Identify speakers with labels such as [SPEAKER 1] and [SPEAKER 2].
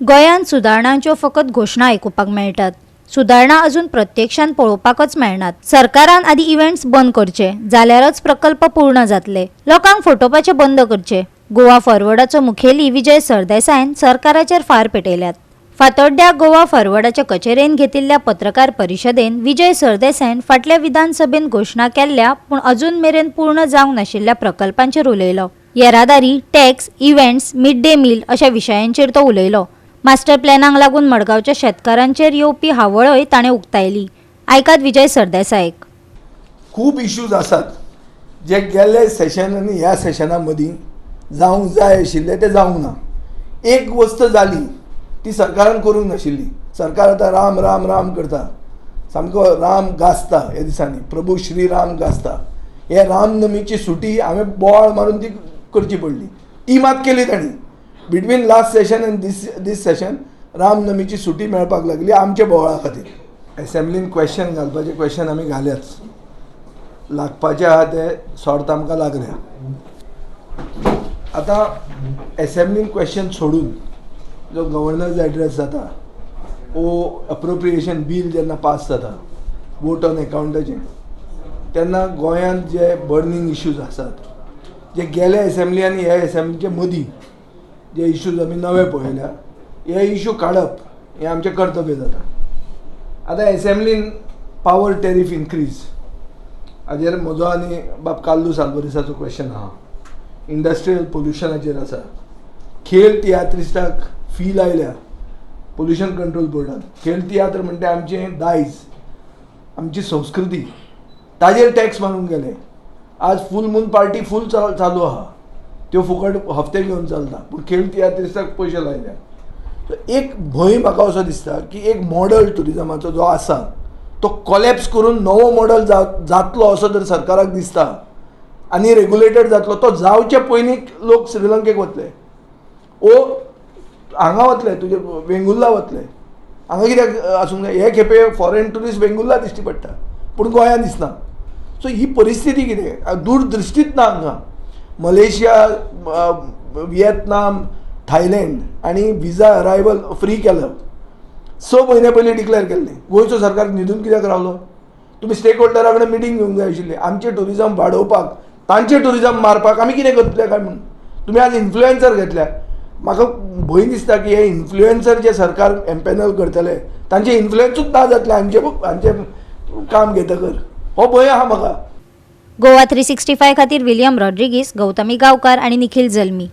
[SPEAKER 1] गोंयांत सुदारणांच्यो फकत घोशणा आयकुपाक मेळटात. सुदारणा अजून प्रत्यक्षान पळोवपाकच मेळनात. सरकारान आदी इव्हेंट्स बंद करचे जाल्यारच प्रकल्प पूर्ण जातले. लोकांक फटोवपाचे बंद करचे. गोवा फॉरवर्डाचो मुखेली विजय सरदेसायन सरकाराचेर फार पेटयल्यात. फातोड्ड्या गोवा फॉरवर्डाच्या कचेरेन घेतिल्ल्या पत्रकार परिशदेन विजय सरदेसायन फाटल्या विधानसभेन घोशणा केल्ल्या पूण अजून मेरेन पूर्ण जावंक नाशिल्ल्या प्रकल्पांचेर उलयलो. येरादारी tax events mid day meal अशा विशयांचेर तो उलयलो. मास्टर प्लॅनाक लागून मडगांवच्या शेतकारांचेर येवपी हावळय ताणें उक्तायली. आयकात विजय सरदेसायक
[SPEAKER 2] खूब इश्यूज आसात जे गेल्ले सेशन आनी ह्या सेशना मदीं जावंक जाय आशिल्ले ते जावंक ना. एक वस्त जाली ती सरकारान करूंक नाशिल्ली सरकार आतां राम राम राम करता. सामको राम गाजता ह्या दिसांनी. प्रभू श्री राम गाजता. हे रामनमीची सुटी हांवें बोवाळ मारून ती करची पडली. ती मात केली ताणी बिटवीन लास्ट सेशन आनी दीस दीस सेशन रामनमीची सुटी मेळपाक लागली आमच्या बोवाळा खातीर. एसेंब्लीन क्वेश्चन घालपाचे क्वेश्चन आमी घाल्याच लागपाचे आहा ते सॉर्ट आमकां लागल्या. आतां एसेंब्लीन क्वेश्चन सोडून जो गव्हर्नर्स एड्रेस जाता ओ अप्रोप्रिएशन बील जेन्ना पास जाता वोट ऑन अकाउंटाचे तेन्ना गोंयांत जे बर्निंग इश्यूज आसात जे गेल्या एसेंब्ली आनी ह्या एसेंब्लीचे मदीं जे इश्यूज आमी नवे पळयल्या हे इश्यू काडप हें आमचें कर्तव्य जाता. आतां एसेंब्लीन पावर टॅरीफ इन्क्रीज हाजेर म्हजो आनी बाब काल्लू सालबरिसाचो क्वेश्चन आहा इंडस्ट्रियल पोल्युशनाचेर आसा. खेळ तियात्रिस्टाक फी लायल्या. पोल्युशन कंट्रोल बोर्डान खेळ तियात्र म्हणटा आमचें दायज आमची संस्कृती. ताजेर टॅक्स मारून गेले. आज फूल मून पार्टी फूल चालू आहा. त्यो फुकट हफ्ते घेवन चलता. पूण खेळ तियात्रिस्ताक पयशे लायल्या. सो एक भंय म्हाका असो दिसता की एक मॉडल ट्युरिजमाचो जो आसा तो कॉलेप्स करून नवो मॉडल जा जातलो असो जर सरकाराक दिसता आनी रेगुलेटेड जातलो तो जावचे पयलीं लोक श्रीलंकेक वतले. ओ हांगा वतले तुजे वेंगुर्ला वतले. हांगा कित्याक आसूंक जाय? हे खेपे फॉरेन ट्युरिस्ट वेंगुर्ला दिश्टी पडटा. पूण गोंयांत दिसना. सो ही परिस्थिती कितें? दूरदृश्टीच ना हांगा. मलेशिया व्हिएतनाम थायलँड आनी विजा अरायवल फ्री केलं. स म्हयने पयलीं डिक्लेअर केल्लें गोंयचो सरकार न्हिदून कित्याक रावलो? तुमी स्टेक होल्डरा कडेन मिटींग घेवंक जाय आशिल्ली. आमचें टुरिजम वाडोवपाक तांचें टुरिजम मारपाक आमी कितें करतले काय म्हणून? तुमी आज इन्फ्लुएन्सर घेतल्या. म्हाका भंय दिसता की हे इन्फ्लुएन्सर जे सरकार एम्पॅनल करतले तांचे इन्फ्लुएन्सूच ना जातले. हांचे हांचें काम घेतकर हो भंय आहा म्हाका
[SPEAKER 1] गोवा थ्री सिक्स्टी फाय खातीर विलियम रॉड्रिगीस गौतमी गांवकार आनी निखिल जल्मी.